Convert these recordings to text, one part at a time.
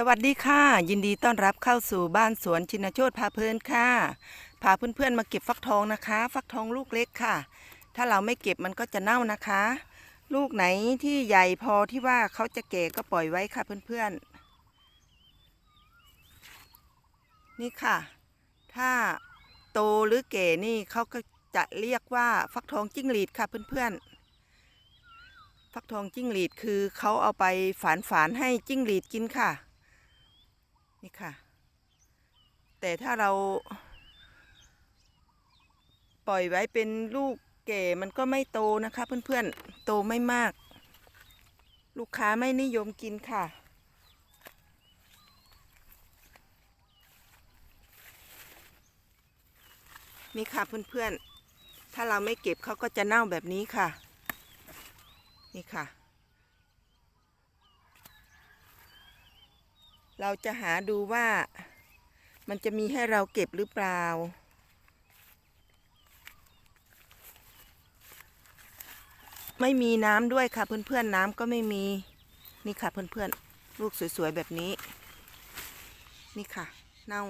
สวัสดีค่ะ ยินดีต้อนรับเข้าสู่บ้านสวนชินโชตพาเพลินค่ะ พาเพื่อนๆมาเก็บฟักทองนะคะ ฟักทองลูกเล็กค่ะ ถ้าเราไม่เก็บมันก็จะเน่านะคะ ลูกไหนที่ใหญ่พอที่ว่าเขาจะเก่ก็ปล่อยไว้ค่ะเพื่อนๆ นี่ค่ะ ถ้าโตหรือเก๋นี่เขาก็จะเรียกว่าฟักทองจิ้งหรีดค่ะเพื่อนๆฟักทองจิ้งหรีดคือเขาเอาไปฝานฝานให้จิ้งหรีดกินค่ะ นี่ค่ะ แต่ถ้าเรา ปล่อยไว้เป็นลูกเก๋มันก็ไม่โตนะคะ เพื่อนๆ โตไม่มาก ลูกค้าไม่นิยมกินค่ะ นี่ค่ะเพื่อนๆ ถ้าเราไม่เก็บเขาก็จะเน่าแบบนี้ค่ะ นี่ค่ะ เราจะหาดูว่ามันจะมีให้เราเก็บหรือเปล่า ไม่มีน้ำด้วยค่ะเพื่อนๆน้ำก็ไม่มี นี่ค่ะเพื่อนๆลูกสวยๆแบบนี้ นี่ค่ะ เน่า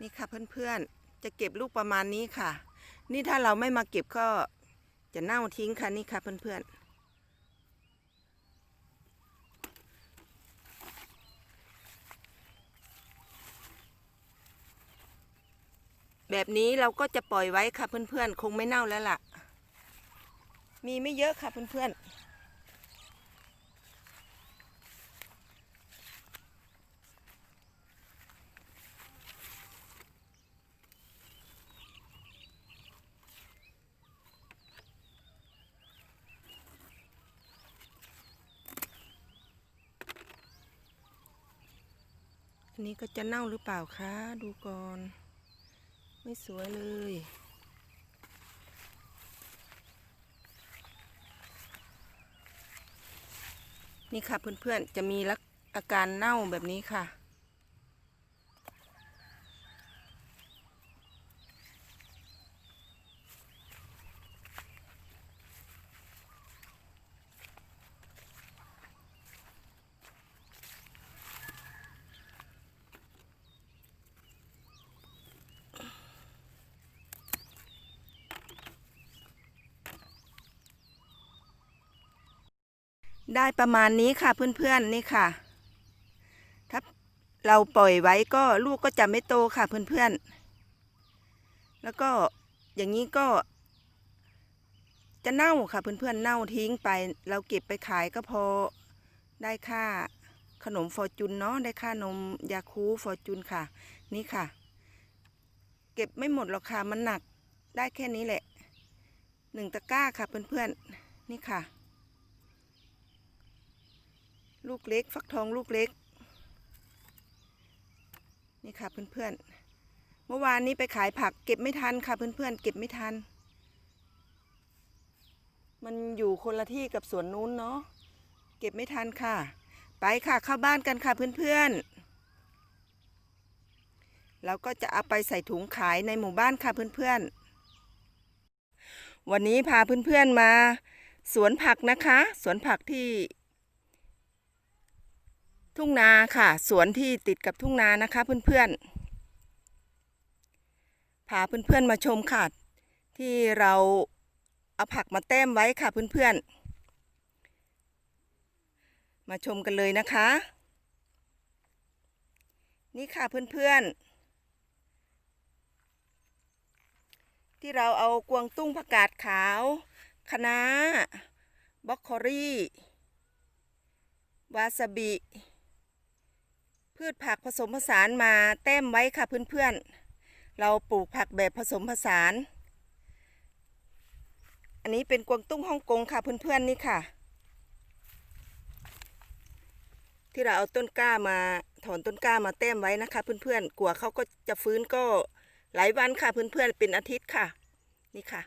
นี่ค่ะเพื่อนๆ จะเก็บลูกประมาณนี้ค่ะ นี่ถ้าเราไม่มาเก็บก็จะเน่าทิ้งค่ะนี่ค่ะเพื่อนๆแบบนี้เราก็จะปล่อยไว้ค่ะเพื่อนๆ คงไม่เน่าแล้วล่ะ มีไม่เยอะค่ะเพื่อนๆ อันนี้ก็จะเน่าหรือเปล่าคะ ดูก่อน ไม่สวยเลย นี่ค่ะเพื่อนๆ จะมีลักอาการเน่าแบบนี้ค่ะ ได้ประมาณนี้ค่ะเพื่อนๆนี่ค่ะ ถ้าเราปล่อยไว้ก็ลูกก็จะไม่โตค่ะเพื่อนๆ แล้วก็อย่างนี้ก็ จะเน่าค่ะเพื่อนๆเน่าทิ้งไป เราเก็บไปขายก็พอได้ค่าขนมฟอร์จูนเนาะได้ค่านมยาคูฟอร์จูนค่ะ นี่ค่ะ เก็บไม่หมดหรอกค่ะมันหนักได้แค่นี้แหละหนึ่งตะกร้าค่ะเพื่อนๆนี่ค่ะ ลูกเล็ก ฟักทองลูกเล็ก นี่ค่ะเพื่อนๆ เมื่อวานนี้ไปขายผักเก็บไม่ทันค่ะเพื่อนๆ เก็บไม่ทัน มันอยู่คนละที่กับสวนนู้นเนาะ เก็บไม่ทันค่ะ ไปค่ะเข้าบ้านกันค่ะเพื่อนๆ เราก็จะเอาไปใส่ถุงขายในหมู่บ้านค่ะเพื่อนๆวันนี้พาเพื่อนๆมา สวนผักนะคะ สวนผักที่ ทุ่งนาค่ะ สวนที่ติดกับทุ่งนานะคะเพื่อนๆพาเพื่อนๆมาชมค่ะ ที่เราเอาผักมาแต้มไว้ค่ะเพื่อนๆ มาชมกันเลยนะคะ นี่ค่ะเพื่อนๆที่เราเอากวางตุ้งผักกาดขาวคะน้าบล็อกโครี่ วาซาบิ พืชผักผสมผสานมาแต้มไว้ค่ะเพื่อนๆ เราปลูกผักแบบผสมผสาน อันนี้เป็นกวางตุ้งฮ่องกงค่ะเพื่อนๆนี่ค่ะ ที่เราเอาต้นกล้ามาถอนต้นกล้ามาแต้มไว้นะคะ เพื่อนๆกลัวเขาก็จะฟื้นก็หลายวันค่ะเพื่อนๆเป็นอาทิตย์ค่ะ นี่ค่ะ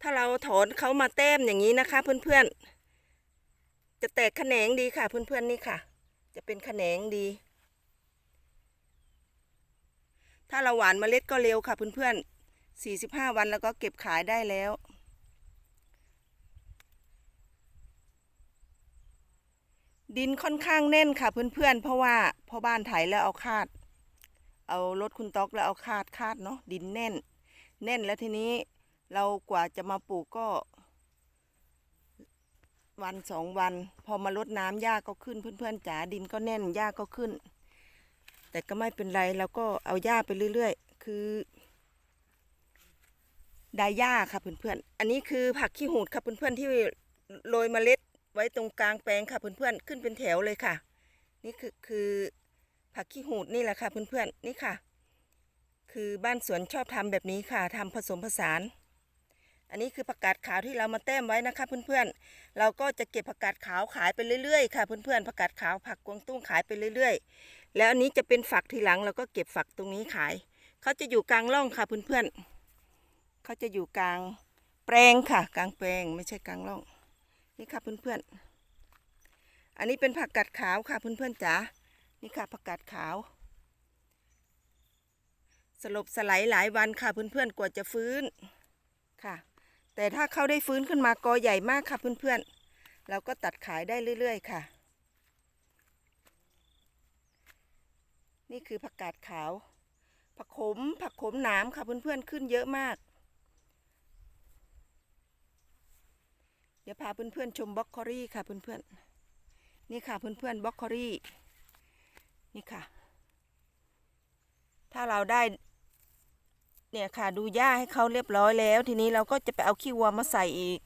ถ้าเราถอนเขามาแต้มอย่างนี้นะคะ เพื่อนๆจะแตกแขนงดีค่ะเพื่อนๆนี่ค่ะ จะเป็นแขนงดี ถ้าเราหวานเมล็ดก็เร็วค่ะเพื่อนๆสี่สิบห้าวันแล้วก็เก็บขายได้แล้ว ดินค่อนข้างแน่นค่ะเพื่อนๆ เพราะว่าพ่อบ้านไถแล้วเอาคาด เอารถคุณต๊อกแล้วเอาคาดคาดเนาะดินแน่น แน่นแล้วทีนี้เรากว่าจะมาปลูกก็ วันสองวัน พอมาลดน้ำหญ้าก็ขึ้นเพื่อนๆจ๋าดินก็แน่นหญ้าก็ขึ้น แต่ก็ไม่เป็นไรเราก็เอาหญ้าไปเรื่อยๆ คือได้หญ้าค่ะเพื่อนๆ อันนี้คือผักขี้หูดค่ะเพื่อนๆที่โรยเมล็ดไว้ตรงกลางแปลงค่ะเพื่อนๆขึ้นเป็นแถวเลยค่ะ นี่คือคือผักขี้หูดนี่แหละค่ะเพื่อนๆนี่ค่ะ คือบ้านสวนชอบทำแบบนี้ค่ะทำผสมผสาน อันนี้คือผักกาดขาวที่เรามาแต้มไว้นะคะเพื่อนๆ เราก็จะเก็บผักกาดขาวขายไปเรื่อยๆค่ะเพื่อนๆ ผักกาดขาวผักกวางตุ้งขายไปเรื่อยๆ แล้วอันนี้จะเป็นฝักทีหลังเราก็เก็บฝักตรงนี้ขาย เขาจะอยู่กลางร่องค่ะเพื่อนๆ เขาจะอยู่กลางแปลงค่ะ กลางแปลงไม่ใช่กลางร่อง นี่ค่ะเพื่อนๆ อันนี้เป็นผักกาดขาวค่ะเพื่อนๆจ๋า นี่ค่ะผักกาดขาว สลบสไลายหลายวันค่ะเพื่อนๆ กว่าจะฟื้นค่ะ แต่ถ้าเขาได้ฟื้นขึ้นมากอใหญ่มากค่ะเพื่อนๆ เราก็ตัดขายได้เรื่อย ๆ ค่ะ นี่คือผักกาดขาว ผักขม ผักขมหนามค่ะเพื่อนๆ ขึ้นเยอะมาก เดี๋ยวพาเพื่อนๆ ชมบล็อกโครี่ค่ะเพื่อนๆ นี่ค่ะเพื่อนๆบล็อกโครี่ นี่ค่ะ ถ้าเราได้ เนี่ยค่ะดูหญ้าให้เขาเรียบร้อยแล้ว ทีนี้เราก็จะไปเอาขี้วัวมาใส่อีก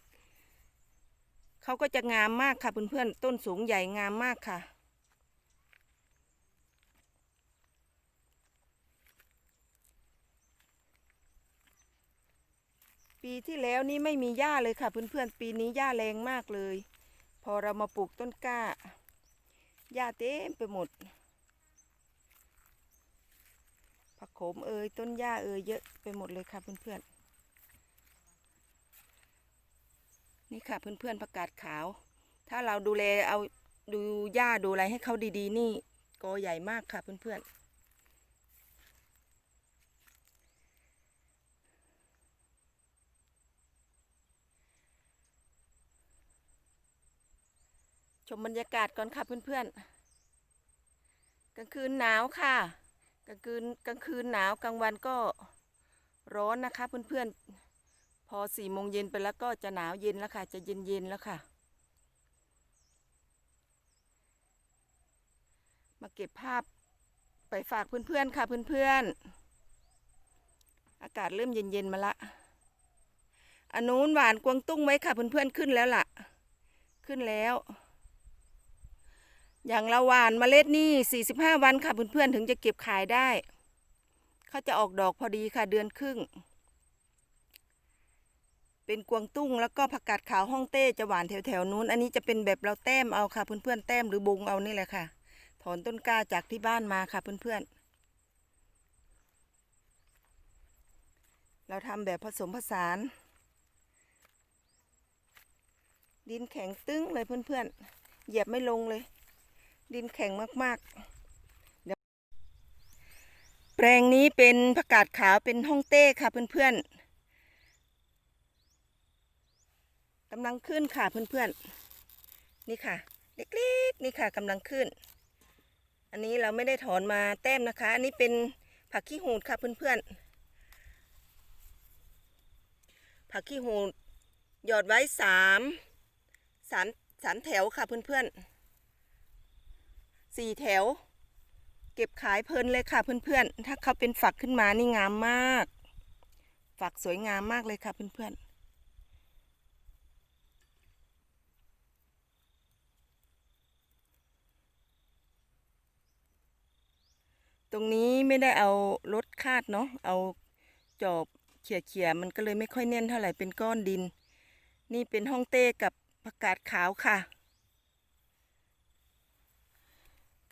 เขาก็จะงามมากค่ะเพื่อนๆต้นสูงใหญ่งามมากค่ะ ปีที่แล้วนี่ไม่มีหญ้าเลยค่ะเพื่อนๆปีนี้หญ้าแรงมากเลย พอเรามาปลูกต้นกล้าหญ้าเต็มไปหมด ผักโขมเอ่ยต้นหญ้าเอ่ยเยอะไปหมดเลยค่ะเพื่อนๆนี่ค่ะเพื่อนๆผักกาดขาว ถ้าเราดูแลเอาดูหญ้าดูอะไรให้เขาดีๆ นี่กอใหญ่มากค่ะเพื่อนๆชมบรรยากาศก่อนค่ะเพื่อนๆ กลางคืนหนาวค่ะ กลางคืนกลางคืนหนาวกลางวันก็ร้อนนะคะ เพื่อนๆ พอสี่โมงเย็นไปแล้วก็จะหนาวเย็นแล้วค่ะ จะเย็นเย็นแล้วค่ะ มาเก็บภาพไปฝากเพื่อนๆค่ะเพื่อนๆ อากาศเริ่มเย็นๆมาละอันนู้นหวานกวางตุ้งไว้ค่ะเพื่อนๆขึ้นแล้วล่ะ ขึ้นแล้ว อย่างเราหวานเมล็ดนี่ 45 วันค่ะเพื่อนๆถึงจะเก็บขายได้ เขาจะออกดอกพอดีค่ะเดือนครึ่ง เป็นกวางตุ้งแล้วก็ผักกาดขาวฮ่องเต้จะหวานแถวๆนู้น อันนี้จะเป็นแบบเราแต้มเอาค่ะเพื่อนๆแต้มหรือบงเอานี่แหละค่ะ ถอนต้นกล้าจากที่บ้านมาค่ะเพื่อนๆเราทำแบบผสมผสาน ดินแข็งตึ้งเลยเพื่อนๆ เหยียบไม่ลงเลย ดินแข็งมากๆ แปลงนี้เป็นผักกาดขาวเป็นฮ่องเต้ค่ะเพื่อนๆกำลังขึ้นค่ะเพื่อนๆ นี่ค่ะ เล็กๆ นี่ค่ะกำลังขึ้น อันนี้เราไม่ได้ถอนมาแต้มนะคะ อันนี้เป็นผักขี้หูดค่ะเพื่อนๆ ผักขี้หูดหยอดไว้สามสามสามแถวค่ะเพื่อนๆ สี่แถว เก็บขายเพลินเลยค่ะเพื่อนๆ ถ้าเขาเป็นฝักขึ้นมานี่งามมาก ฝักสวยงามมากเลยค่ะเพื่อนๆตรงนี้ไม่ได้เอารถคาดเนาะ เอาจอบเขี่ยๆมันก็เลยไม่ค่อยแน่นเท่าไหร่เป็นก้อนดิน นี่เป็นห้องเต้กับผักกาดขาวค่ะ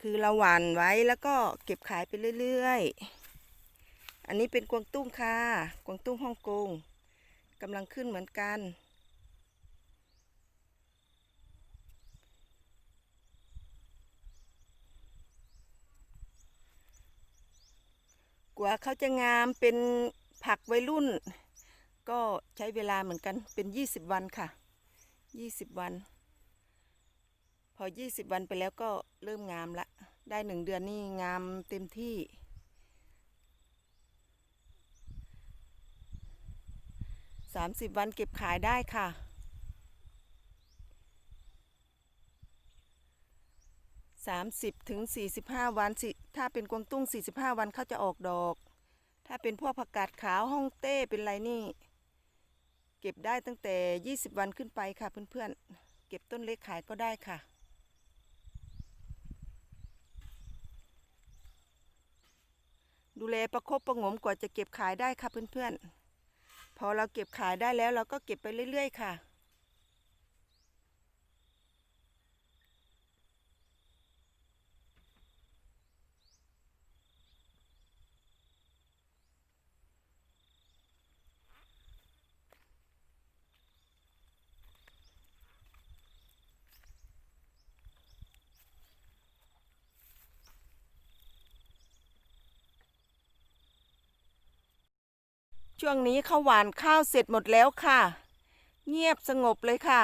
คือเราหว่านไว้แล้วก็เก็บขายไปเรื่อยๆ อันนี้เป็นกวางตุ้งค่ะ กวางตุ้งฮ่องกงกำลังขึ้นเหมือนกัน กว่าเขาจะงามเป็นผักวัยรุ่น ก็ใช้เวลาเหมือนกันเป็น 20 วันค่ะ 20 วัน พอ 20 วันไปแล้วก็เริ่มงามละ ได้หนึ่งเดือนนี่งามเต็มที่ 30 วันเก็บขายได้ค่ะ 30ถึง45 วันสิถ้าเป็นกวางตุ้ง 45 วันเขาจะออกดอก ถ้าเป็นพวกผักกาดขาวฮ่องเต้เป็นไรนี่ เก็บได้ตั้งแต่ 20 วันขึ้นไปค่ะเพื่อนๆเก็บต้นเล็กขายก็ได้ค่ะ ดูแลประคบประงมกว่าจะเก็บขายได้ค่ะเพื่อนๆ พอเราเก็บขายได้แล้วเราก็เก็บไปเรื่อย ๆ ค่ะ ช่วงนี้เขาวหวานข้าวเสร็จหมดแล้วค่ะ เงียบสงบเลยค่ะ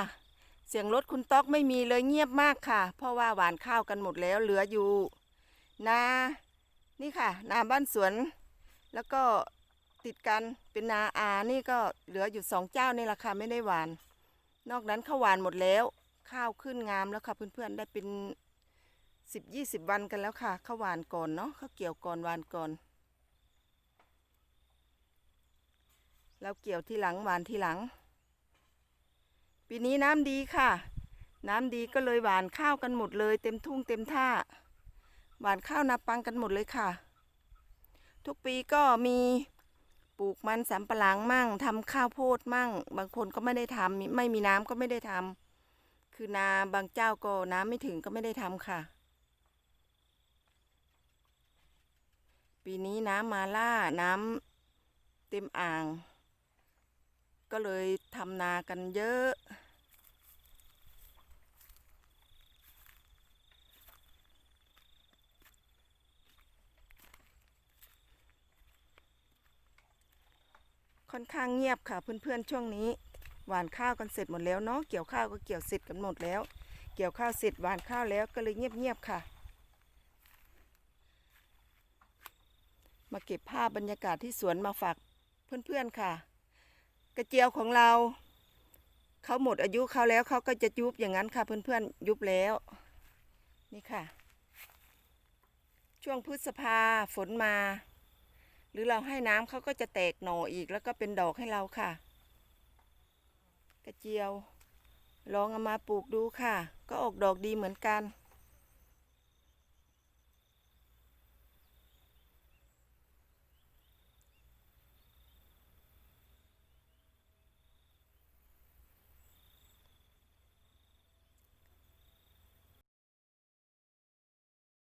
เสียงรถคุณต๊อกไม่มีเลยเงียบมากค่ะ เพราะว่าหวานข้าวกันหมดแล้วเหลืออยู่นานี่ค่ะ นาบ้านสวน แล้วก็ติดกันเป็นนาอานี่ก็เหลืออยู่สองเจ้านี่แหละค่ะไม่ได้หวาน นอกนั้นเขาหวานหมดแล้ว ข้าวขึ้นงามแล้วค่ะเพื่อนๆได้เป็นสิบยี่สิบวันกันแล้วค่ะเขาวหวานก่อนเนาะเขาเกี่ยวก่อนหวานก่อน เราเกี่ยวที่หลังหวานที่หลัง ปีนี้น้ำดีค่ะ น้ำดีก็เลยหวานข้าวกันหมดเลย เต็มทุ่งเต็มท่า หวานข้าวนาปังกันหมดเลยค่ะ ทุกปีก็มีปลูกมันสำปะหลังมั่งทำข้าวโพดมั่ง บางคนก็ไม่ได้ทำไม่มีน้ำก็ไม่ได้ทำคือนาบางเจ้าก็น้ำไม่ถึงก็ไม่ได้ทำค่ะปีนี้น้ำมาล่าน้ำเต็มอ่าง ก็เลยทำนากันเยอะ ค่อนข้างเงียบค่ะเพื่อนๆช่วงนี้ หวานข้าวกันเสร็จหมดแล้วเนาะเกี่ยวข้าวก็เกี่ยวเสร็จกันหมดแล้ว เกี่ยวข้าวเสร็จหวานข้าวแล้วก็เลยเงียบๆค่ะ มาเก็บภาพบรรยากาศที่สวนมาฝากเพื่อนๆค่ะ กระเจียวของเรา เขาหมดอายุเขาแล้วเขาก็จะยุบอย่างนั้นค่ะเพื่อนๆยุบแล้ว นี่ค่ะ ช่วงพฤษภาฝนมา หรือเราให้น้ำเขาก็จะแตกหน่ออีกแล้วก็เป็นดอกให้เราค่ะ กระเจียว ลองเอามาปลูกดูค่ะ ก็ออกดอกดีเหมือนกัน